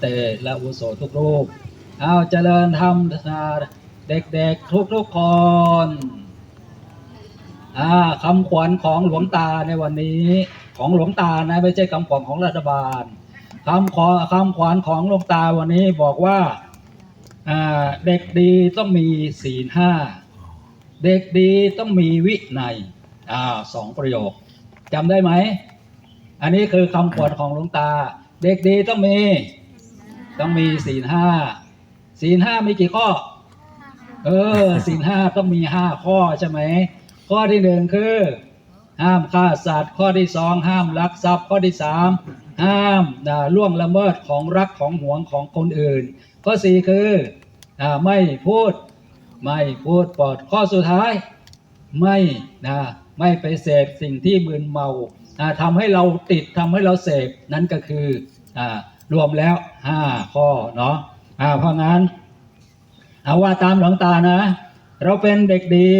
เตและอุโสทุกรูป เอาเจริญธรรมนาเด็กๆทุกทุกๆคนอ่าคำขวัญของหลวงตาในวันนี้ของหลวงตานะไม่ใช่คำขวัญของรัฐบาลคำขอคำขวัญของหลวงตาวันนี้บอกว่าอ่าเด็กดีต้องมีศีลห้าเด็กดีต้องมีวินัยอ่าสองประโยคจำได้ไหม อันนี้คือคำขวัญของหลวงตา เด็กดีต้องมี ต้องมีศีลห้าศีลห้ามีกี่ข้อ เออศีลห้าต้องมีห้าข้อใช่ไหมข้อที่หนึ่งคือ ห้ามฆ่าสัตว์ ข้อที่สองห้ามลักทรัพย์ ข้อที่สามห้ามนะล่วงละเมิดของรักของหวงของคนอื่น ข้อสี่คืออ่าไม่พูดไม่พูดปลอดข้อสุดท้ายไม่นะไม่ไปเสพสิ่งที่มึนเมานะทำให้เราติดทำให้เราเสพนั่นก็คืออ่า รวมแล้วห้าข้อเนาะอ่าเพราะงั้นเอาว่าตามหลวงตานะ เราเป็นเด็กดี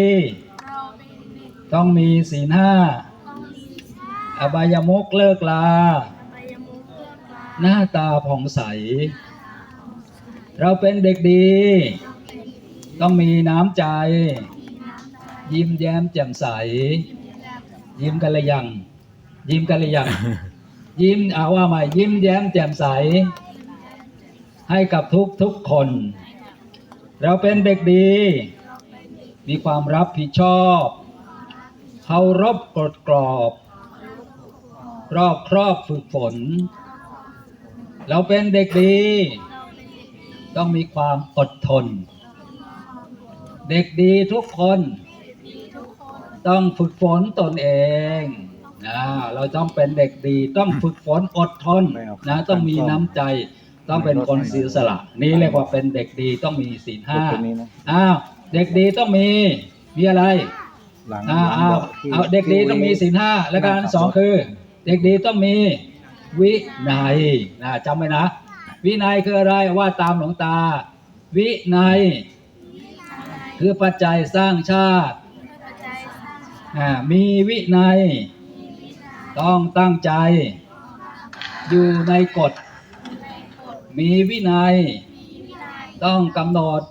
เราเป็นเด็กต้องมีศีลห้าต้องมีค่าอบายมุกเลิกลาใบยมุกเลือกลา หน้าตาผ่องใส เราเป็นเด็กดี ต้องมีน้ำใจ ยิ้มแย้มแจ่มใส ยิ้มกันเลยยัง ยิ้มกันเลยยัง ยิ้มเอาว่าใหม่ยิ้มแย้มแจ่มใส ให้กับทุกทุกคน เราเป็นเด็กดี มีความรับผิดชอบเคารพกฎกรอบ รอบครอบฝึกฝน เราเป็นเด็กดี ต้องมีความอดทน เด็กดีทุกคน ต้องฝึกฝนตนเอง เราต้องเป็นเด็กดี ต้องฝึกฝนอดทนนะต้องมีน้ำใจ ต้องเป็นคนเสียสละ นี่เรียกว่าเป็นเด็กดีต้องมีศีลห้าตัวนี้นะอ้าวเด็กดีต้องมีมีอะไรหลังอ้าวหลังอ้าวบอกที่เอาเด็กดีต้องมีศีลห้าและการสองคือ เด็กดีต้องมีวินัยนะจำไว้นะ วินัยคืออะไรว่าตามหลวงตา วินัย คือปัจจัยสร้างชาติปัจจัยสร้างอ่ามีวินัย ต้องตั้งใจ อยู่ในกฎในกฎมีวินัยมีวินัย ต้องกำหนด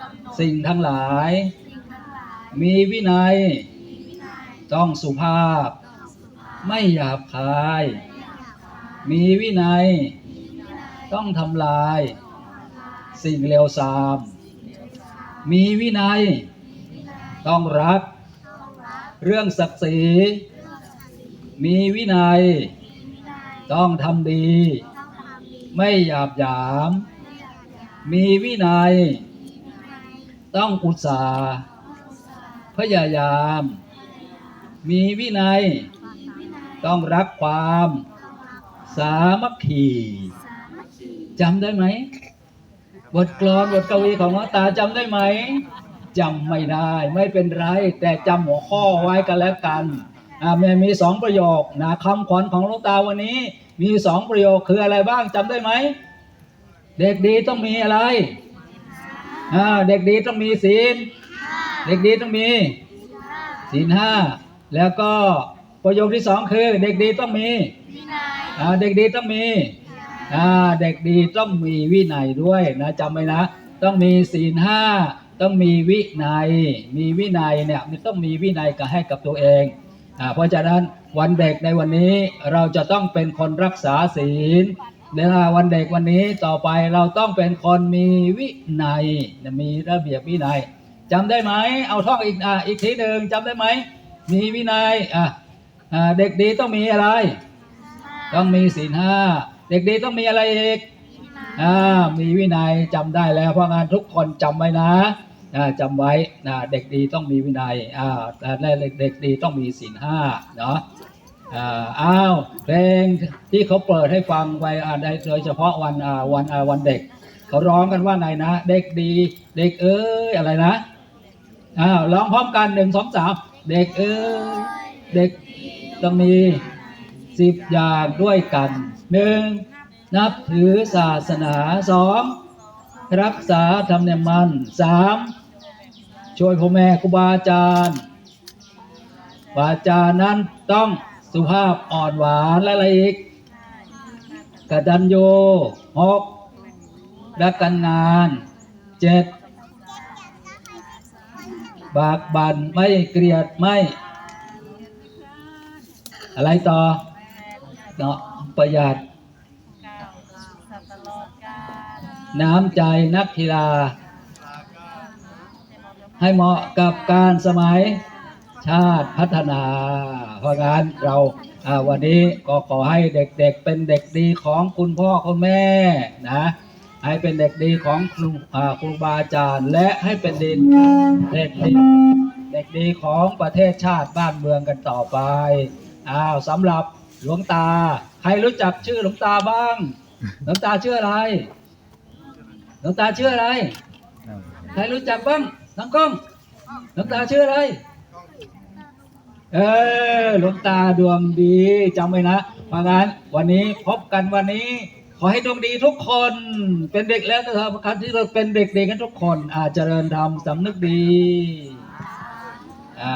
กำหนดสิ่งทั้งหลายสิ่งทั้งหลาย มีวินัยมีวินัยต้องสุภาพต้องสุภาพ ไม่หยาบคายไม่หยาบคายมีวินัยมีวินัยต้องทำลายต้องทำลาย สิ่งเลวทรามเร็วช้ามีวินัยวินัยต้องรักต้องรัก เรื่องศักดิ์ศรี มีวินัยมีวินัยต้องทำดีต้องทำดี ไม่หยาบหยามไม่หยาบหยามมีวินัยมีวินัยต้องอุตสาห์ต้องอุตสาห์พยายาม มีวินัยมีวินัยต้องรักความต้องรักความสามัคคีสามัคคีจำได้ไหม บทกลอนบทกวีของหลวงตาจำได้ไหมจำไม่ได้ ไม่เป็นไร แต่จำหัวข้อไว้กันแล้วกัน อ่ามีสองประโยคนะคำขวัญของหลวงตาวันนี้ มีสองประโยคคืออะไรบ้างจำได้ไหม เด็กดีต้องมีอะไรอ่าเด็กดีต้องมีศีล เด็กดีต้องมีศีลห้าแล้วก็ประโยคที่สองคือเด็กดีต้องมีวินัยอ่าเด็กดีต้องมีอ่าเด็กดีต้องมีวินัยด้วยนะจำไว้นะ ต้องมีศีลห้าต้องมีวินัย มีวินัยเนี่ยมันต้องมีวินัยกับให้กับตัวเอง เพราะฉะนั้นวันเด็กในวันนี้เราจะต้องเป็นคนรักษาศีลและวันเด็กวันนี้ต่อไปเราต้องเป็นคนมีวินัยมีระเบียบวินัยจำได้ไหมเอาท่องอีกอ่าอีกทีหนึ่งจำได้ไหมมีวินัยอะอ่าเด็กดีต้องมีอะไร ต้องมีศีลห้าเด็กดีต้องมีอะไรอีกอ่ามีวินัยจำได้แล้วเพราะงานทุกคนจำไว้นะอ่า จำไว้นะเด็กดีต้องมีวินัยอ่าและเด็กดีต้องมีศีลห้าเนาะอ่าอ้าวเพลงที่เขาเปิดให้ฟังไปอ่าโดยเฉพาะวันอ่าวันอ่าวันเด็ก เขาร้องกันว่าไงนะ เด็กดีเด็กเอ้ยอะไรนะอ้าวร้องพร้อมกันหนึ่งสองสามเด็กเอ้ยเด็กต้องมีสิบอย่างด้วยกันหนึ่งนับถือศาสนาสองรักษาธรรมเนียมมันสาม ช่วยพ่อแม่ครูบาอาจารย์วาอาจารย์นั้นต้องสุภาพอ่อนหวานและอะไรอีกกตัญญูหกรักกันงานเจ็ดบากบันไม่เกลียดไม่ อะไรต่อเนาะประหยัด น้ำใจนักกีฬา ให้เหมาะกับการสมัยชาติพัฒนา เพราะงั้นเราวันนี้ก็ขอให้เด็กๆเป็นเด็กดีของคุณพ่อคุณแม่นะให้เป็นเด็กดีของครูครูบาอาจารย์ และให้เป็นเด็กเด็กดีเด็กดีของประเทศชาติบ้านเมืองกันต่อไปอ้าวสำหรับหลวงตา ใครรู้จักชื่อหลวงตาบ้างหลวงตาชื่ออะไรหลวงตาชื่ออะไร ใครรู้จักบ้าง น้องกล้องหลวงตาชื่ออะไร เออหลวงตาดวงดีจำไว้นะเพราะงั้นวันนี้พบกันวันนี้ ขอให้ดวงดีทุกคน เป็นเด็กแล้วก็เถอะการที่เราเป็นเด็กๆกันทุกคนอาจเจริญธรรมสำนึกดีอ่า